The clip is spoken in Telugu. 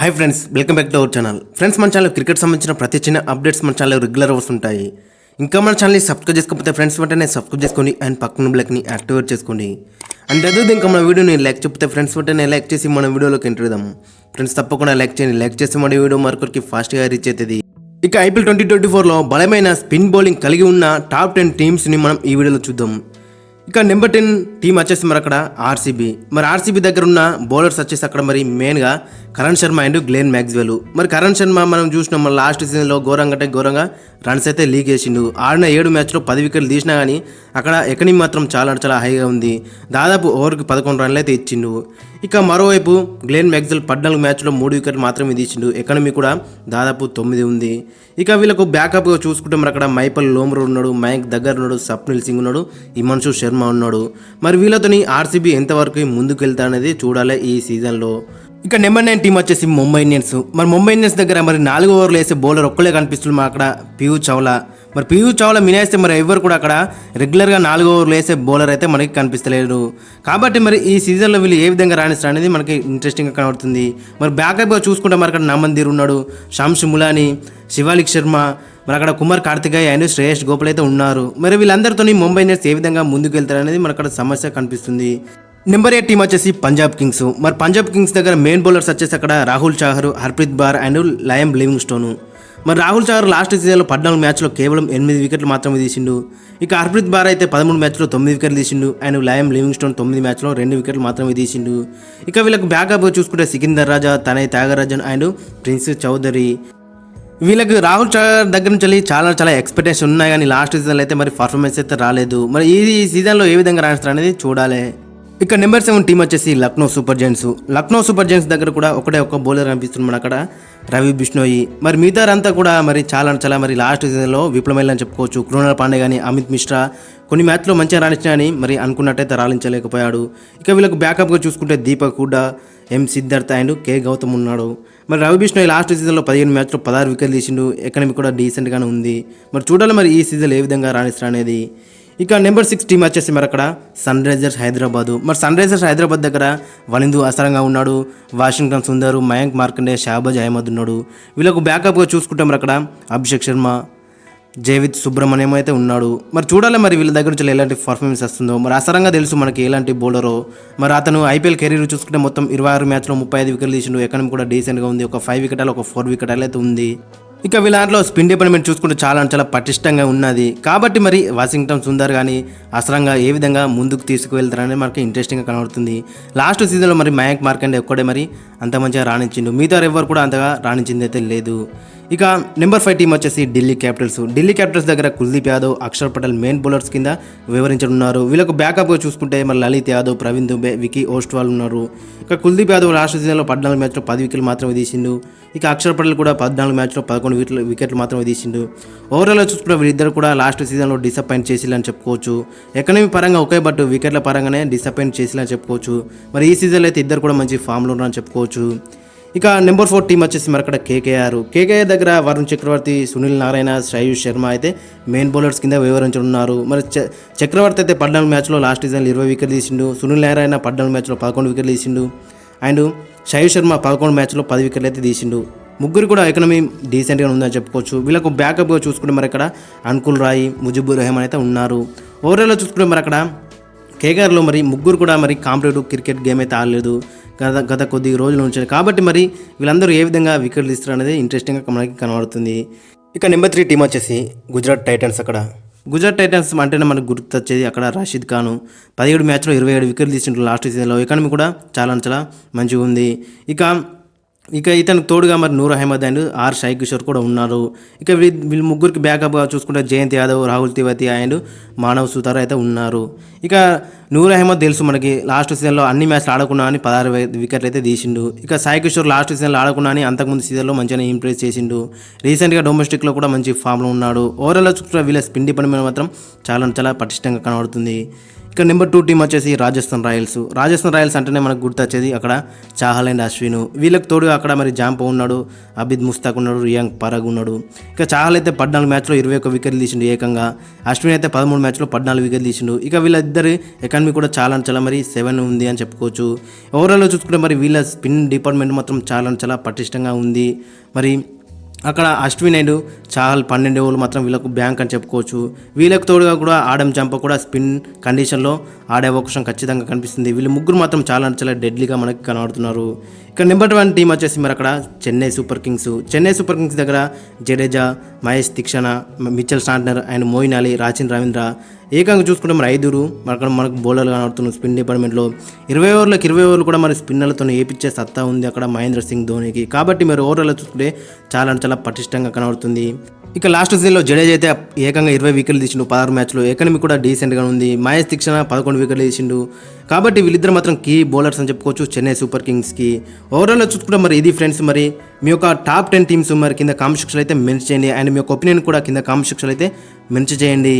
Hi friends welcome back to our channel friends మన ఛానల్ క్రికెట్ సంబంధించిన ప్రతి చిన్న అప్డేట్స్ మన ఛానల్ రెగ్యులర్ వస్తుంటాయి. ఇంకా మన ఛానల్ని సబ్స్క్రైబ్ చేసుకోకపోతే ఫ్రెండ్స్ వెంటనే సబ్స్క్రైబ్ చేసుకోండి అండ్ పక్కన బ్లాక్ని యాక్టివేట్ చేసుకోండి. అండ్ అదే ఇంకా మన వీడియోని లైక్ చెప్తే ఫ్రెండ్స్ వెంటనే లైక్ చేసి మన వీడియోలోకి ఎంటర్దాం ఫ్రెండ్స్ తప్పకుండా లైక్ చేయండి. లైక్ చేసి మన వీడియో మరొకరికి ఫాస్ట్గా రీచ్ అవుతుంది. ఇక ఐపీఎల్ ట్వంటీ ట్వంటీ ఫోర్లో బలమైన స్పిన్ బౌలింగ్ కలిగి ఉన్న టాప్ టెన్ టీమ్స్ని మనం ఈ వీడియోలో చూద్దాం. ఇక నెంబర్ టెన్ టీం వచ్చేసి మరి అక్కడ ఆర్సీబీ. మరి ఆర్సీబీ దగ్గర ఉన్న బౌలర్స్ వచ్చేసి అక్కడ మరి మెయిన్గా Karan Sharma and Glenn Maxwell. మరి కరణ్ శర్మ మనం చూసినాం మన లాస్ట్ సీజన్లో ఘోరంగా అంటే ఘోరంగా రన్స్ అయితే లీక్ చేసిండు. ఆడిన ఏడు మ్యాచ్లో పది వికెట్లు తీసినా కానీ అక్కడ ఎకనీ మాత్రం చాలా చాలా హైగా ఉంది. దాదాపు ఓవర్కి పదకొండు రన్లు అయితే ఇచ్చిండు. ఇక మరోవైపు గ్లేన్ మ్యాక్స్వెల్ పద్నాలుగు మ్యాచ్లో మూడు వికెట్లు మాత్రమే తీసిండు. ఎకనమీ కూడా దాదాపు తొమ్మిది ఉంది. ఇక వీళ్ళకు బ్యాకప్గా చూసుకుంటే మరి అక్కడ మైపల్ లోమ్రో ఉన్నాడు మయాంక్ దగ్గర ఉన్నాడు స్వప్నిల్ సింగ్ ఉన్నాడు ఇమన్షు శర్మ ఉన్నాడు. మరి వీళ్ళతోని ఆర్సీబీ ఎంతవరకు ముందుకు వెళ్తా అనేది చూడాలి ఈ సీజన్లో. ఇక నెంబర్ నైన్ టీం వచ్చేసి ముంబై ఇండియన్స్. మరి ముంబై ఇండియన్స్ దగ్గర మరి నాలుగు ఓవర్లు వేసే బౌలర్ ఒక్కలే కనిపిస్తుంది మా అక్కడ పియూ చౌలా మరి పీయూష్ చౌలా మినేస్తే మరి ఎవరు కూడా అక్కడ రెగ్యులర్గా నాలుగు ఓవర్లు వేసే బౌలర్ అయితే మనకి కనిపిస్తలేరు. కాబట్టి మరి ఈ సీజన్లో వీళ్ళు ఏ విధంగా రాణిస్తారు అనేది మనకి ఇంట్రెస్టింగ్గా కనబడుతుంది. మరి బ్యాకప్గా చూసుకుంటే మరి అక్కడ నమందీర్ ఉన్నాడు శాంషి ములాని శివాలిక్ శర్మ మరి అక్కడ కుమార్ కార్తికేయ అండ్ శ్రేయస్ గోపాల్ అయితే ఉన్నారు. మరి వీళ్ళందరితోని ముంబై ఇండియన్స్ ఏ విధంగా ముందుకు వెళ్తారు అనేది మనకు అక్కడ సమస్య కనిపిస్తుంది. నెంబర్ ఎయిట్ టీం వచ్చేసి పంజాబ్ కింగ్స్. మరి పంజాబ్ కింగ్స్ దగ్గర మెయిన్ బౌలర్స్ వచ్చేసి అక్కడ Rahul Chahar Harpreet Brar and Liam Livingstone మరి రాహుల్ చాహర్ లాస్ట్ సీజన్లో పద్నాలుగు మ్యాచ్లో కేవలం ఎనిమిది వికెట్లు మాత్రమే తీసిండు. ఇక హర్ప్రీత్ బార్ అయితే పదమూడు మ్యాచ్లో తొమ్మిది వికెట్లు తీసిండు. అండ్ లయం లివింగ్ స్టోన్ తొమ్మిది మ్యాచ్లో రెండు వికెట్లు మాత్రమే తీసిండు. ఇక వీళ్ళకు బ్యాకప్ చూసుకుంటే సికిందర్ రాజా తనయ్ త్యాగరాజన్ అండ్ ప్రిన్స్ చౌదరి. వీళ్ళకి రాహుల్ చాహర్ దగ్గర నుంచి చాలా చాలా ఎక్స్పెక్టేషన్ ఉన్నాయి. కానీ లాస్ట్ సీజన్లో అయితే మరి పర్ఫార్మెన్స్ అయితే రాలేదు. మరి ఈ సీజన్లో ఏ విధంగా రాణిస్తారు అనేది చూడాలి. ఇక నెంబర్ సెవెన్ టీం వచ్చేసి Lucknow Super Giants. Lucknow Super Giants దగ్గర కూడా ఒకటే ఒక బౌలర్ అనిపిస్తుంది మన అక్కడ రవి బిష్ణోయి. మరి మిగతారంతా కూడా మరి చాలా చాలా మరి లాస్ట్ సీజన్లో విఫలమైందని చెప్పుకోవచ్చు. కృణాల్ పాండే కానీ అమిత్ మిశ్రా కొన్ని మ్యాచ్లో మంచిగా రాణించినా మరి అనుకున్నట్టయితే రాణించలేకపోయాడు. ఇక వీళ్ళకి బ్యాకప్గా చూసుకుంటే Deepak Hooda M Siddharth and K Gowtham ఉన్నాడు. మరి రవి బిష్ణోయ్ లాస్ట్ సీజన్లో పదిహేను మ్యాచ్లో పదహారు వికెట్లు తీసిండు. ఎకనమీ కూడా డీసెంట్గానే ఉంది. మరి చూడాలి మరి ఈ సీజన్ ఏ విధంగా రాణిస్తారు అనేది ఇక నెంబర్ సిక్స్ టీం వచ్చేసి మరి అక్కడ సన్ రైజర్స్ హైదరాబాదు. మరి సన్ రైజర్స్ హైదరాబాద్ దగ్గర వనిందు అసరంగా ఉన్నాడు. వాషింగ్టన్ సుందర్ మయాంక్ మార్కండే షాబాజ్ అహ్మద్ ఉన్నాడు. వీళ్ళకు బ్యాకప్గా చూసుకుంటాం మరి అక్కడ అభిషేక్ శర్మ జయవిత్ సుబ్రహ్మణ్యం అయితే ఉన్నాడు. మరి చూడాలి మరి వీళ్ళ దగ్గర నుంచి ఎలాంటి పర్ఫార్మెన్స్ వస్తుందో. మరి అసరంగా తెలుసు మనకి ఎలాంటి బౌలరో మరి అతను ఐపీఎల్ కెరీర్ చూసుకుంటే మొత్తం ఇరవై ఆరు మ్యాచ్లో ముప్పై ఐదు వికెట్లు తీసిండు. ఎకనమీ కూడా డీసెంట్గా ఉంది. ఒక ఫైవ్ వికెటాలు ఒక ఫోర్ వికెటాలు అయితే ఉంది. ఇక వీళ్ళ స్పిన్ డిపార్ట్మెంట్ చూసుకుంటే చాలా చాలా పటిష్టంగా ఉన్నది. కాబట్టి మరి వాషింగ్టన్ సుందర్ కానీ అసరంగా ఏ విధంగా ముందుకు తీసుకువెళ్తారని మనకి ఇంట్రెస్టింగ్గా కనబడుతుంది. లాస్ట్ సీజన్లో మరి మయాంక్ మార్కండే ఒక్కడే మరి అంత మంచిగా రాణించిండు. మిగతా ఎవరు కూడా అంతగా రాణించింది అయితే లేదు. ఇక నెంబర్ ఫైవ్ టీం వచ్చేసి ఢిల్లీ క్యాపిటల్స్. ఢిల్లీ క్యాపిటల్స్ దగ్గర కుల్దీప్ యాదవ్ అక్షర్ పటేల్ మెయిన్ బౌలర్స్ కింద వివరించనున్నారు. వీళ్ళకు బ్యాకప్గా చూసుకుంటే మరి లలిత్ యాదవ్ ప్రవీణ్ దుబే వికీ ఓస్ట్వాల్ ఉన్నారు. ఇక కుల్దీప్ యాదవ్ లాస్ట్ సీజన్లో పద్నాలుగు మ్యాచ్లో పది వికెట్లు మాత్రమే తీసిండు. ఇక అక్షర్ పటేల్ కూడా పద్నాలుగు మ్యాచ్లో పదకొండు వికెట్లు వికెట్లు మాత్రమే తీసిండు. ఓవరాల్గా చూసుకుంటే వీళ్ళిద్దరు కూడా లాస్ట్ సీజన్లో డిసప్పాయింట్ చేసిల్లని చెప్పుకోవచ్చు. ఎకనమీ పరంగా ఒకే బట్ వికెట్ల పరంగానే డిసప్పాయింట్ చేసిల్లని చెప్పుకోవచ్చు. మరి ఈ సీజన్లో అయితే ఇద్దరు కూడా మంచి ఫామ్లో ఉన్నారని చెప్పుకోవచ్చు. ఇక నెంబర్ ఫోర్ టీం వచ్చేసి మరి అక్కడ కేకేఆర్. కేకేఆర్ దగ్గర వరుణ్ చక్రవర్తి సునీల్ నారాయణ శ్రేయుష్ శర్మ అయితే మెయిన్ బౌలర్స్ కింద వివరించనున్నారు. మరి చ- చక్రవర్తి అయితే పద్నాలుగు మ్యాచ్లో లాస్ట్ సీజన్ ఇరవై వికెట్లు తీసిండు. సునీల్ నారాయణ పద్నాలుగు మ్యాచ్లో పదకొండు వికెట్లు తీసిండు. అండ్ శ్రేయుష్ శర్మ పదకొండు మ్యాచ్లో పది వికెట్లు అయితే తీసిండు. ముగ్గురు కూడా ఎకనమీ డీసెంట్గా ఉందని చెప్పుకోవచ్చు. వీళ్ళకు బ్యాకప్గా చూసుకుంటే మరి అక్కడ అనుకుల్ రాయి ముజిబుర్ రెహమాన్ అయితే ఉన్నారు. ఓవరాల్లో చూసుకుంటే మరి అక్కడ కేగార్లో మరి ముగ్గురు కూడా మరి కాంపిటేటివ్ క్రికెట్ గేమ్ అయితే ఆడలేదు. గత గత కొద్ది రోజుల నుంచి కాబట్టి మరి వీళ్ళందరూ ఏ విధంగా వికెట్లు ఇస్తారు అనేది ఇంట్రెస్టింగ్గా మనకి కనబడుతుంది. ఇక నెంబర్ త్రీ టీం వచ్చేసి గుజరాత్ టైటన్స్ అక్కడ. గుజరాత్ టైటన్స్ అంటేనే మనకు గుర్తొచ్చేది అక్కడ రషీద్ ఖాను. పదిహేడు మ్యాచ్లో ఇరవై ఏడు వికెట్లు తీసింటారు లాస్ట్ సీజన్లో. ఎకానమీ కూడా చాలా చాలా మంచిగా ఉంది. ఇక ఇక ఇతనికి తోడుగా మరి నూర్ అహ్మద్ అండ్ ఆర్ సాయి కిషోర్ కూడా ఉన్నారు. ఇక వీ- వీళ్ళు ముగ్గురికి బ్యాకప్గా చూసుకుంటే జయంత్ యాదవ్ రాహుల్ తివతి అండ్ మానవ్ సుతార్ అయితే ఉన్నారు. ఇక నూర్ అహ్మద్ తెలుసు మనకి లాస్ట్ సీజన్లో అన్ని మ్యాచ్లు ఆడకున్నా అని పదహారు వికెట్లు అయితే తీసిండు. ఇక సాయి కిషోర్ లాస్ట్ సీజన్లో ఆడకున్నా అని అంతకుముందు సీజన్లో మంచిగా ఇంప్రెస్ చేసిండు. రీసెంట్గా డొమెస్టిక్లో కూడా మంచి ఫామ్లో ఉన్నాడు. ఓవరాల్ చూసుకుంటే వీళ్ళ స్పిన్ మీద మాత్రం చాలా చాలా పటిష్టంగా కనబడుతుంది. ఇక నెంబర్ టూ టీం వచ్చేసి రాజస్థాన్ రాయల్స్. రాజస్థాన్ రాయల్స్ అంటేనే మనకు గుర్తొచ్చేది అక్కడ చాహల్ అండ్ అశ్విన్. వీళ్ళకి తోడుగా అక్కడ మరి జాంపో ఉన్నాడు అబిద్ ముస్తాక్ ఉన్నాడు రియాంగ్ పరాగ్ ఉన్నాడు. ఇక చాహల్ అయితే పద్నాలుగు మ్యాచ్లో ఇరవై ఒక్క వికెట్లు తీసిండు ఏకంగా. అశ్విన్ అయితే పదమూడు మ్యాచ్లో పద్నాలుగు వికెట్లు తీసిండు. ఇక వీళ్ళిద్దరి ఎకానమీ కూడా చాలా చాలా మరి సెవెన్ ఉంది అని చెప్పుకోవచ్చు. ఓవరాల్గా చూసుకుంటే మరి వీళ్ళ స్పిన్ డిపార్ట్మెంట్ మాత్రం చాలా చాలా పటిష్టంగా ఉంది. మరి అక్కడ అశ్విన్ అండ్ చాహల్ పన్నెండు ఓవర్లు మాత్రం వీళ్ళకు బ్యాంక్ అని చెప్పుకోవచ్చు. వీళ్ళకు తోడుగా కూడా ఆడం జంప కూడా స్పిన్ కండిషన్లో ఆడే అవకాశం ఖచ్చితంగా కనిపిస్తుంది. వీళ్ళు ముగ్గురు మాత్రం చాలా చాలా డెడ్లీగా మనకి కనబడుతున్నారు. ఇక్కడ నెంబర్ వన్ టీం వచ్చేసి మరి అక్కడ Chennai Super Kings. Chennai Super Kings దగ్గర Jadeja Maheesh Theekshana Mitchell Santner and Moeen Ali Rachin Ravindra. ఏకంగా చూసుకుంటే మరి ఐదుగురు మరి అక్కడ మనకు బౌలర్లు కనబడుతున్నారు స్పిన్ డిపార్ట్మెంట్లో. ఇరవై ఓవర్లకు ఇరవై ఓవర్లు కూడా మరి స్పిన్నర్లతో ఏపిచ్చే సత్తా ఉంది అక్కడ మహేంద్ర సింగ్ ధోనికి. కాబట్టి మరి ఓవర్లో చూసుకుంటే చాలా అంటే చాలా పటిష్టంగా కనబడుతుంది. ఇక లాస్ట్ సీజన్లో జడేజ్ అయితే ఏకంగా ఇరవై వికెట్లు తీసిండు. పదహారు మ్యాచ్లో ఎకనమీ కూడా డీసెంట్గా ఉంది. మహేష్ దీక్షణ పదకొండు వికెట్లు తీసిండు. కాబట్టి వీళ్ళిద్దరు మాత్రం కీ బౌలర్స్ అని చెప్పుకోవచ్చు. చెన్నై సూపర్ కింగ్స్కి ఓవరాల్ చూసుకుంటే మరి ఇది ఫ్రెండ్స్ మరి మీ యొక్క టాప్ టెన్ టీమ్స్ మరి కింద కామెంట్ సెక్షన్లో అయితే మెన్షన్ చేయండి. అండ్ మీ యొక్క ఒపీనియన్ కూడా కింద కామెంట్ సెక్షన్లో అయితే మెన్షన్ చేయండి.